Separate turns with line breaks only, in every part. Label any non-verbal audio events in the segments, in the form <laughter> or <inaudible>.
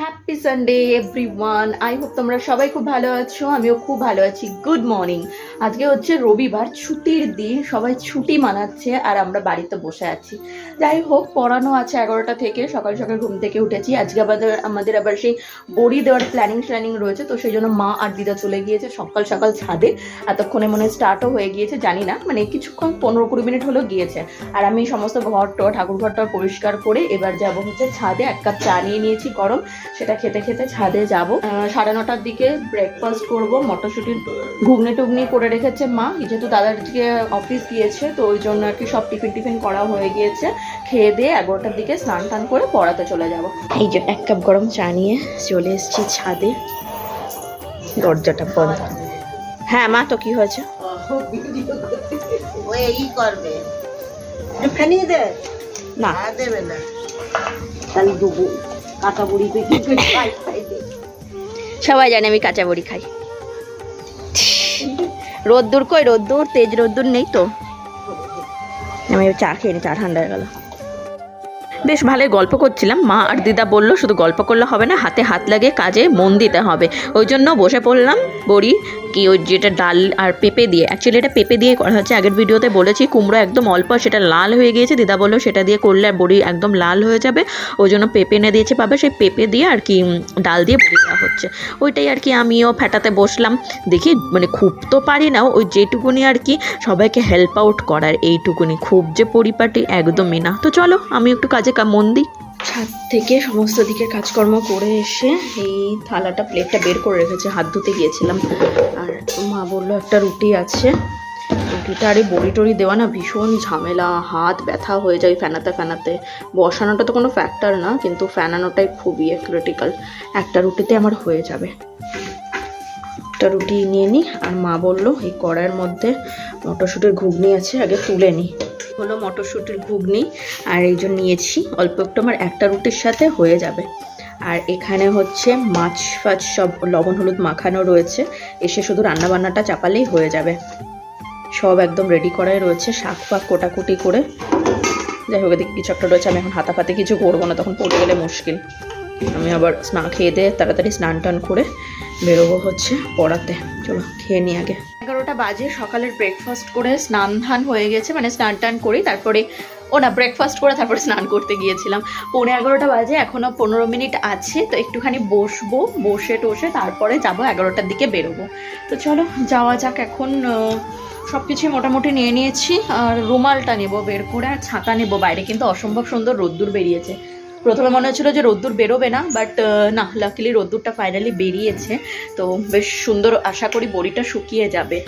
Happy Sunday everyone I hope তোমরা সবাই খুব ভালো আছো, আমিও খুব ভালো আছি। গুড মর্নিং আজকে হচ্ছে রবিবার, ছুটির দিন, সবাই ছুটি মানাচ্ছে আর আমরা বাড়িতে বসে আছি। যাই হোক, পড়ানো আছে এগারোটা থেকে, সকাল সকাল ঘুম থেকে উঠেছি। আজকে আমাদের আমাদের আবার সেই বড়ি দেওয়ার প্ল্যানিং ট্ল্যানিং রয়েছে, তো সেই জন্য মা আর দিদা চলে গিয়েছে সকাল সকাল ছাদে। এতক্ষণে মনে স্টার্টও হয়ে গিয়েছে, জানি না মানে কিছুক্ষণ পনেরো কুড়ি মিনিট হলেও গিয়েছে। আর আমি সমস্ত ঘর টর ঠাকুর ঘরটা পরিষ্কার করে এবার যাব হচ্ছে ছাদে। এক কাপ চা নিয়ে নিয়েছি গরম। সেটা খেতে খেতে ছাদে যাব। সাড়ে নটার দিকে ব্রেকফাস্ট করব মটরশুঁটির ঘুগনি টুগনি করে রেখেছে মা। যেহেতু দাদার দিকে অফিস গিয়েছে তো ওই জন্য আর কি সব টিফিন টিফিন করা হয়ে গিয়েছে। খেয়ে দিয়ে এগারোটার দিকে স্নান টান করে পড়াতে চলে যাব। এই যে এক কাপ গরম চা নিয়ে চলে এসেছি ছাদে। দরজাটা বন্ধ। হ্যাঁ মা তো কি হয়েছে?
ও এই করবে। ফেনিয়ে দে।
না।
দেবে না। তাহলে দুবু। কাঁচা বুড়ি খাই
সবাই জানে আমি কাঁচা বড়ি খাই। রোদ্দুর কই? রোদ্দুর, তেজ রোদ্দুর নেই তো। আমি চা খেয়ে নি, চা ঠান্ডা হয়ে গেল। বেশ ভালোই গল্প করছিলাম। মা আর দিদা বলল, শুধু গল্প করলে হবে না, হাতে হাত লাগিয়ে কাজে মন দিতে হবে। ওই জন্য বসে পড়লাম বড়ি কি ওই যেটা ডাল আর পেঁপে দিয়ে অ্যাকচুয়ালি এটা পেঁপে দিয়ে করা হচ্ছে। আগের ভিডিওতে বলেছি, কুমড়ো একদম অল্প, সেটা লাল হয়ে গিয়েছে। দিদা বলল সেটা দিয়ে করলে বড়ি একদম লাল হয়ে যাবে। ওই জন্য পেঁপে এনে দিয়েছে পাবে সেই পেঁপে দিয়ে আর কি ডাল দিয়ে বড়ি দেওয়া হচ্ছে। ওইটাই আর কি আমিও ফেটাতে বসলাম। দেখি মানে খুব তো পারি না। ওই যেটুকুনি আর কি সবাইকে হেল্প আউট করার, এইটুকুনি। খুব যে পরিপাটি, একদমই না। তো চলো আমি একটু কাজে মন দিই। ছাদ থেকে সমস্ত দিকের কাজকর্ম করে এসে এই থালাটা প্লেটটা বের করে রেখেছে। হাত ধুতে গিয়েছিলাম। আর মা বলল, একটা রুটি আছে। রুটিটা আরে বড়ি টড়ি দেওয়া না, ভীষণ ঝামেলা, হাত ব্যথা হয়ে যায় ফ্যানাতে ফ্যানাতে বসানোটা তো কোনো ফ্যাক্টর না, কিন্তু ফ্যানানোটাই খুবই ক্রিটিক্যাল একটা রুটিতে আমার হয়ে যাবে। একটা রুটি নিয়ে নিই আর মা বলল, এই কড়াইয়ের মধ্যে মটরশুঁটির ঘুগনি আছে, আগে তুলে নিই হলো মটরশুঁটির ঘুগনি, আর এই জন্য নিয়েছি, অল্প একটু আমার একটা রুটির সাথে হয়ে যাবে। আর এখানে হচ্ছে মাছ ফাছ সব লবণ, হলুদ মাখানো রয়েছে, এসে শুধু রান্নাবান্নাটা চাপালেই হয়ে যাবে। সব একদম রেডি করাই রয়েছে, শাক ফাক কোটাকুটি করে। যাই হোক, এদিকে কিছু একটা রয়েছে, আমি এখন হাতাপাতে কিছু করব না, তখন পড়ে গেলে মুশকিল। আমি আবার স্নান খেয়ে দিয়ে তাড়াতাড়ি স্নান টান করে বেরোবো হচ্ছে পড়াতে। চলো, খেয়ে নিই আগে। এগারোটা বাজে, সকালের ব্রেকফাস্ট করে স্নান ধান হয়ে গেছে মানে স্নান টান করি, তারপরে, ও না ব্রেকফাস্ট করে তারপরে স্নান করতে গিয়েছিলাম। পৌনে এগারোটা বাজে এখনও পনেরো মিনিট আছে, তো একটুখানি বসবো, বসে টসে তারপরে যাব এগারোটার দিকে বেরোবো। তো চলো, যাওয়া যাক এখন সব কিছুই মোটামুটি নিয়ে নিয়েছি, আর রুমালটা নেব, বের করে আর ছাতা নেব, বাইরে কিন্তু অসম্ভব সুন্দর রোদ্দুর বেরিয়েছে। প্রথমে মনে হচ্ছিল যে রোদ্দুর বেরোবে না বাট না লাকিলি রোদ্দুরটা ফাইনালি বেরিয়েছে। তো বেশ সুন্দর আশা করি বড়িটা শুকিয়ে যাবে।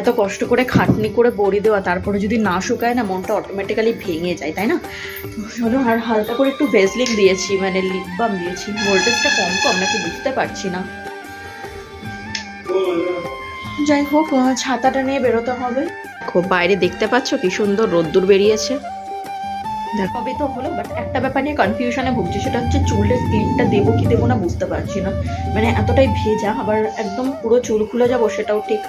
এত কষ্ট করে খাটনি করে বড়ি দেওয়া, তারপরে যদি না শুকায় না, মনটা অটোমেটিক্যালি ভেঙে যায়, তাই না? তো চলো, আর হালকা করে একটু ভেজলিং দিয়েছি মানে লিপ বাম দিয়েছি। ভোল্টেজটা কম কম, নাকি বুঝতে পারছি না। যাই হোক ছাতাটা নিয়ে বেরোতে হবে। খুব বাইরে দেখতে পাচ্ছ কি সুন্দর রোদ্দুর বেরিয়েছে। কবে তো হলো বাট একটা ব্যাপার নিয়ে কনফিউশনে ভুগছি সেটা হচ্ছে চুলের ক্লিপটা দেবো কি দেবো না বুঝতে পারছি না। মানে এতটাই ভেজা আবার একদম পুরো চুল খুলে যাব সেটাও ঠিক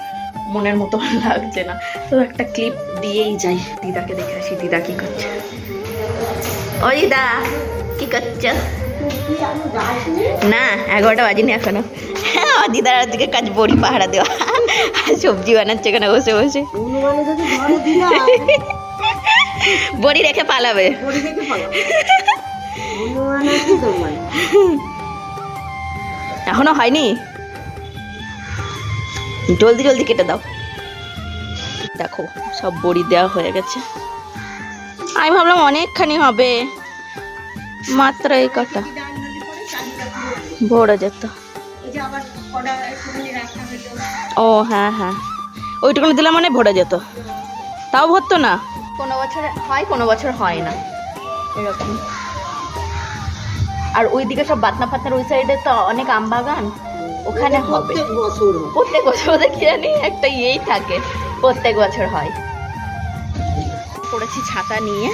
মনের মতো <laughs> লাগছে না। তো একটা ক্লিপ দিয়েই যাই দিদাকে দেখে আসি দিদা কি করছে। ও দিদা কি করছ? না এগারোটা বাজিনি এখনও। আমার দিদার দিকে কাজ বড়ি পাহারা দেওয়া। আর সবজি বানাচ্ছে এখানে বসে বসে। বড়ি রেখে পালাবে। <laughs> এখনও হয়নি? জলদি জলদি কেটে দাও। দেখো সব বড়ি দেওয়া হয়ে গেছে। আমি ভাবলাম অনেকখানি হবে। মাত্র এই কটা। ভরে যেত। ও হ্যাঁ হ্যাঁ। ওইটুকুনি দিলে মানে ভরে যেত। তাও ভরতো না? কোনো বছর হয় কোনো বছর হয় না। এরকম। আর ওইদিকে সব বাতনা ফাতনার ওই সাইডে তো অনেক আম বাগান ওখানে হবে।
প্রত্যেক বছর
প্রত্যেক বছর ওদের কি জানি একটা ইয়েই থাকে প্রত্যেক বছর হয়। পড়েছি ছাতা নিয়ে।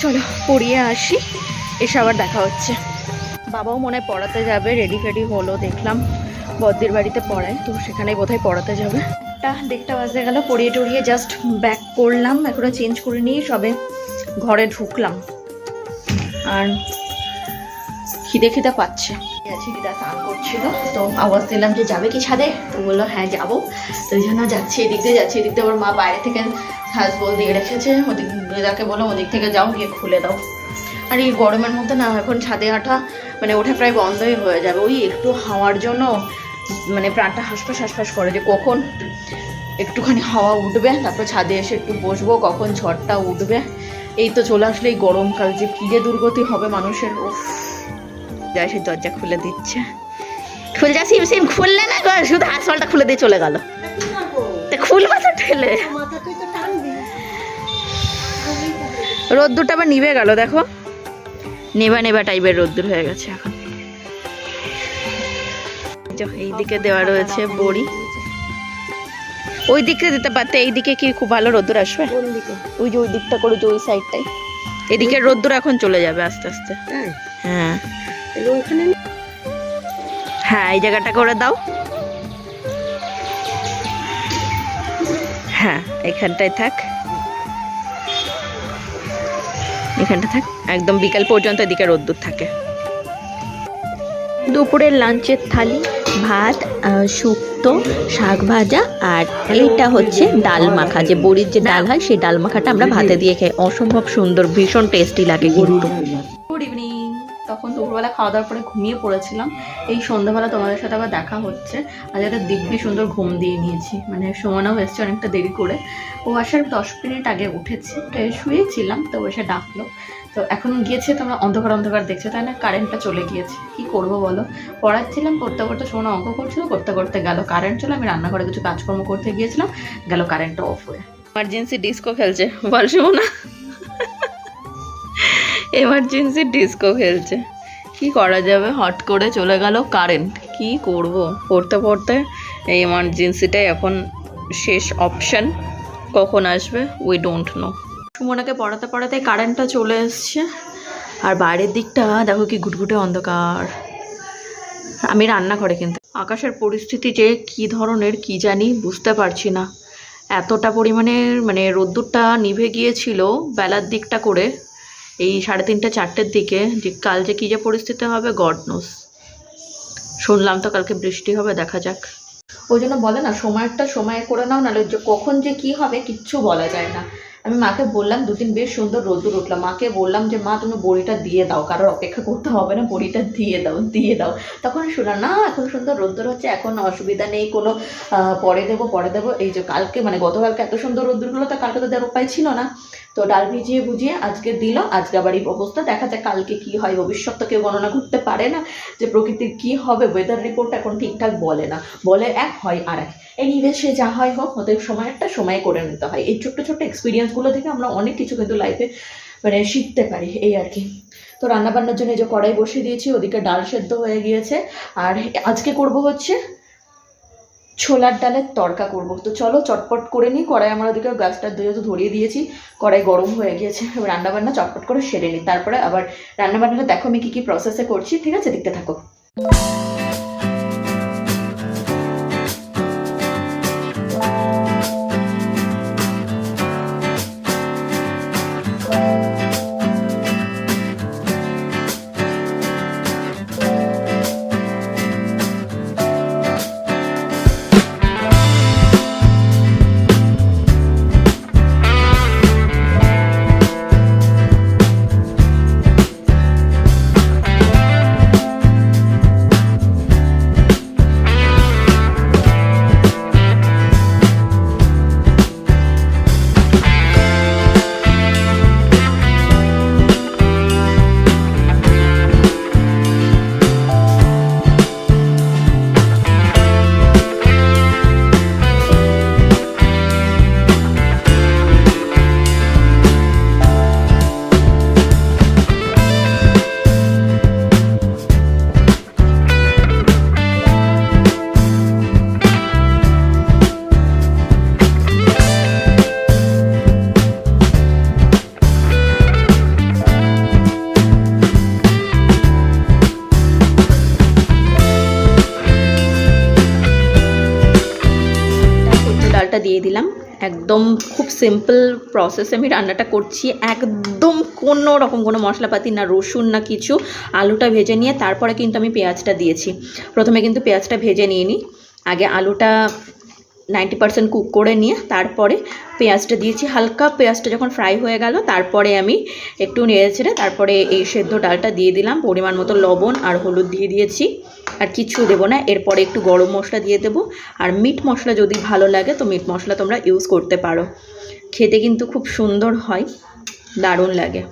চলো পড়িয়ে আসি এসে আবার দেখা হচ্ছে। বাবাও মনে হয় পড়াতে যাবে রেডি ফেডি হলো দেখলাম। বদ্দির বাড়িতে পড়ায় তো সেখানেই বোধহয় পড়াতে যাবে। টা দেখতে বাজে গেল, পড়িয়ে টড়িয়ে জাস্ট ব্যাক করলাম, এখনও চেঞ্জ করে নিয়ে সবে ঘরে ঢুকলাম। আর খিদে খিদে পাচ্ছে। দিদা স্নান করছিল, তো আওয়াজ দিলাম যে যাবে কি ছাদে? তো বলল হ্যাঁ যাব। তো ওই জন্য যাচ্ছি এদিক দিয়ে, যাচ্ছি এদিক দিয়ে ওর মা বাইরে থেকে হাঁস বল দিয়ে রেখেছে। ওদিক, দিদাকে বলো ওদিক থেকে যাও, গিয়ে খুলে দাও। আর এই গরমের মধ্যে না, এখন ছাদে হাঁটা মানে ওঠা প্রায় বন্ধই হয়ে যাবে। ওই একটু হাওয়ার জন্য মানে প্রাণটা হাঁসফাঁস হাঁসফাঁস করে যে কখন একটুখানি হাওয়া উঠবে, তারপর ছাদে এসে একটু বসবো, কখন ঝড়টা উঠবে। এই তো চলে আসলে এই গরমকাল, যে কী যে দুর্গতি হবে মানুষের ও যা সে দরজা খুলে দিচ্ছে। খুলে যা, সিম সিম, খুললে না শুধু আসফলটা খুলে দিয়ে চলে গেল। খুলবা তো ঠেলে। রোদ্দুরটা আবার নিভে গেল, দেখো। নেবা নেবা টাইপের রোদ্দুর হয়ে গেছে এখন। যে এইদিকে দেওয়া রয়েছে বড়ি। ওই দিকে দিতে পারতে এই দিকে কি খুব ভালো রোদ্দুর আসবে? ওই যে ওই দিকটা করে যে ওই সাইডটাই এদিকে রোদ্দুর এখন চলে যাবে আস্তে আস্তে।
হ্যাঁ।
হ্যাঁ। হ্যাঁ এই জায়গাটা করে দাও। হ্যাঁ এখানটায় থাক। এখানটা থাক। একদম বিকাল পর্যন্ত এদিকে রোদ্দুর থাকে। দুপুরের লাঞ্চের থালি। ভাত শুক্তো, শাক ভাজা আর এইটা হচ্ছে ডাল মাখা। যে বড়ির যে ডাল হয়, সেই ডাল মাখাটা আমরা ভাতে দিয়ে খাই অসম্ভব সুন্দর, ভীষণ টেস্টি লাগে কিন্তু। ইভিনিং তখন দুপুরবেলা খাওয়া দাওয়ার পরে ঘুমিয়ে পড়েছিলাম। এই সন্ধ্যাবেলা তোমাদের সাথে আবার দেখা হচ্ছে। আজ একটা দিব্যি সুন্দর ঘুম দিয়ে নিয়েছি। মানে সুমনাও এসছে অনেকটা দেরি করে। ও আসার দশ মিনিট আগে উঠেছে। শুয়েছিলাম, তো এসে ডাকলো। তো এখন গিয়েছে, তোমরা অন্ধকার অন্ধকার দেখছ, তাই না? কারেন্টটা চলে গিয়েছে। কি করব বলো? পড়াচ্ছিলাম করতে করতে সোমনা অঙ্ক করছিল করতে করতে গেল কারেন্ট চলে, আমি রান্নাঘরে কিছু কাজকর্ম করতে গিয়েছিলাম, গেল কারেন্টটা অফ হয়ে। এমার্জেন্সি ডিস্কো খেলছে বল সুমনা এমার্জেন্সি ডিস্কো খেলছে। কি করা যাবে? হট করে চলে গেল কারেন্ট কি করব? পড়তে পড়তে এই এমার্জেন্সিটাই এখন শেষ অপশন কখন আসবে? উই ডোন্ট নো সুমনাকে পড়াতে পড়াতে কারেন্টটা চলে এসছে। আর বাইরের দিকটা, দেখো কি ঘুটঘুটে অন্ধকার। আমি রান্নাঘরে কিন্তু। আকাশের পরিস্থিতি যে কি ধরনের, কি জানি, বুঝতে পারছি না। এতটা পরিমাণে মানে রোদ্দুরটা নিভে গিয়েছিল বেলার দিকটা করে, এই সাড়ে তিনটে, চারটের দিকে। যে কাল যে কী যে পরিস্থিতি হবে গড নোস শুনলাম তো কালকে বৃষ্টি হবে, দেখা যাক। ওই জন্য বলে না সময়টা সময় করে নাও, নাহলে কখন যে কি হবে, কিচ্ছু বলা যায় না। আমি মাকে বললাম, দুদিন বেশ সুন্দর রোদ্দুর উঠল। মাকে বললাম যে, মা, তুমি বড়িটা দিয়ে দাও, কারোর অপেক্ষা করতে হবে না, বড়িটা দিয়ে দাও দিয়ে দাও। তখন শোনা না এখন সুন্দর রোদ্দুর হচ্ছে, এখন অসুবিধা নেই, কোনো পরে দেবো পরে দেবো। এই যে কালকে মানে গতকালকে এত সুন্দর রোদ্দুর হলো, তা কালকে তো দেওয়ার উপায় ছিল না। তো ডাল ভিজিয়ে বুঝিয়ে আজকে দিল, আজকে আবার এই অবস্থা। দেখা যায় কালকে কি হয়, ভবিষ্যৎ তো কেউ গণনা করতে পারে না যে প্রকৃতির কি হবে ওয়েদার রিপোর্ট এখন ঠিকঠাক বলে না। বলে এক, হয় আর এক। এই নিবেশে যা হয় হোক, ওদের সময় একটা সময় করে নিতে হয়। এই ছোট্ট ছোট্ট এক্সপিরিয়েন্সগুলো থেকে আমরা অনেক কিছু কিন্তু লাইফে মানে শিখতে পারি, এই আর কি। তো রান্নাবান্নার জন্য এই যে কড়াই বসিয়ে দিয়েছি, ওদিকে ডাল সেদ্ধ হয়ে গিয়েছে। আর আজকে করব হচ্ছে ছোলার ডালের তড়কা করব। তো চলো চটপট করে নিই কড়াই আমরা ওদিকে গ্যাসটা তো ধরিয়ে দিয়েছি, কড়াই গরম হয়ে গিয়েছে রান্নাবান্না চটপট করে সেরে নিই। তারপরে আবার রান্নাবান্নাটা দেখো আমি কী কী প্রসেসে করছি, ঠিক আছে? দেখতে থাকো। সিম্পল প্রসেসে আমি রান্নাটা করছি। একদম কোনো রকম কোনো মশলাপাতি না, রসুন না কিছু। আলুটা ভেজে নিয়ে তারপরে কিন্তু আমি পেঁয়াজটা দিয়েছি। প্রথমে কিন্তু পেঁয়াজটা ভেজে নিয়ে নিই। আগে আলুটা নাইনটি পার্সেন্ট কুক করে নিয়ে তারপরে পেঁয়াজটা দিয়েছি। হালকা পেঁয়াজটা যখন ফ্রাই হয়ে গেল, তারপরে আমি একটু নেড়ে ছেড়ে তারপরে এই সেদ্ধ ডালটা দিয়ে দিলাম। পরিমাণ মতো লবণ আর হলুদ দিয়ে দিয়েছি। আর কিছু দেবো না। এরপরে একটু গরম মশলা দিয়ে দেবো। আর মিট মশলা যদি ভালো লাগে, তো মিট মশলা তোমরা ইউজ করতে পারো। খেতে কিন্তু খুব সুন্দর হয়, দারুণ লাগে।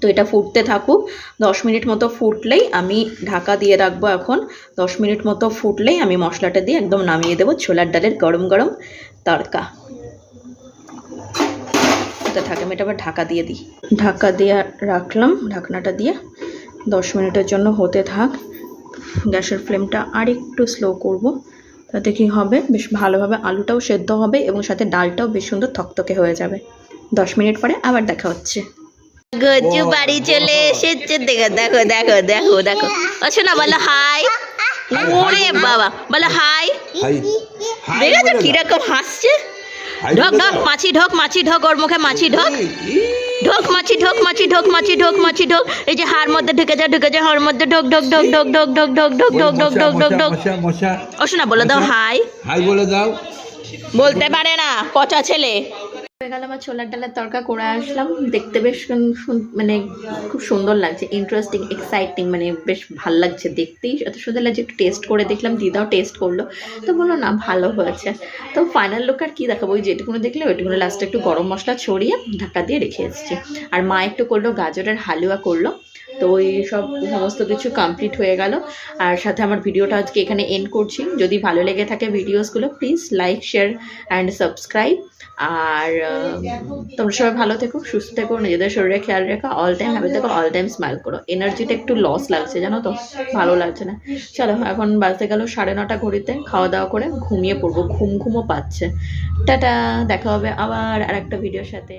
তো এটা ফুটতে থাকুক। দশ মিনিট মতো ফুটলেই আমি ঢাকা দিয়ে রাখব এখন। দশ মিনিট মতো ফুটলেই আমি মশলাটা দিয়ে একদম নামিয়ে দেবো ছোলার ডালের গরম গরম তড়কা। এটা থাকে, আমি এটা আবার ঢাকা দিয়ে দিই। ঢাকা দিয়ে রাখলাম, ঢাকনাটা দিয়ে। দশ মিনিটের জন্য হতে থাক। গ্যাসের ফ্লেমটা আর একটু স্লো করব। তাতে কি হবে? বেশ ভালোভাবে আলুটাও সেদ্ধ হবে এবং সাথে ডালটাও বেশ সুন্দর থকথকে হয়ে যাবে। দশ মিনিট পরে আবার দেখা হচ্ছে। গজু বাড়ি চলে এসেছে। দেখো দেখো দেখো দেখো দেখো। আচ্ছা না বলো হাই ওরে বাবা বলো হাই দেখেছ কীরকম হাসছে? ঢক ঢক মাছি ঢক মাছি ঢক ওর মুখে মাছি ঢক। ঢোক মাছি ঢোক মাছি ঢোক মাছি ঢোক মাছি ঢোক এই যে হার মধ্যে ঢুকে যা ঢুকে যা হার মধ্যে ঢোক ঢোক ঢোক ঢোক ঢোক ঢোক ঢোক ঢোক ঢোক ঢোক ঢোক ঢোক ঢোক বলে দাও। হাই
হাই বলে দাও
বলতে পারে না পচা ছেলে হয়ে গেল আমার ছোলার ডালের তরকা করে আসলাম। দেখতে বেশ মানে খুব সুন্দর লাগছে ইন্টারেস্টিং এক্সাইটিং মানে বেশ ভালো লাগছে দেখতেই। এত সুন্দর লাগছে, একটু টেস্ট করে দেখলাম, দিদাও টেস্ট করল। তো বলল, না, ভালো হয়েছে। তো ফাইনাল লুক আর কি দেখাবো, ওই যেটুকুনো দেখলে ওইটুকুনো লাস্টে একটু গরম মশলা ছড়িয়ে ঢাকা দিয়ে রেখে এসেছি। আর মা একটু করল, গাজরের হালুয়া করল। তো ওই সব সমস্ত কিছু কমপ্লিট হয়ে গেল। আর সাথে আমার ভিডিওটা আজকে এখানে এন্ড করছি। যদি ভালো লেগে থাকে ভিডিওসগুলো please like share and subscribe আর তোমরা সবাই ভালো থেকো, সুস্থ থেকো, নিজেদের শরীরে খেয়াল রেখো অল টাইম হ্যাপি থেকো অল টাইম স্মাইল করো। এনার্জিটা একটু লস লাগছে, জানো তো? ভালো লাগছে না। চলো, এখন বাজতে গেল সাড়ে নটা ঘড়িতে, খাওয়া দাওয়া করে ঘুমিয়ে পড়ব, ঘুম ঘুমও পাচ্ছে। টাটা, দেখা হবে আবার আর একটা ভিডিওর সাথে।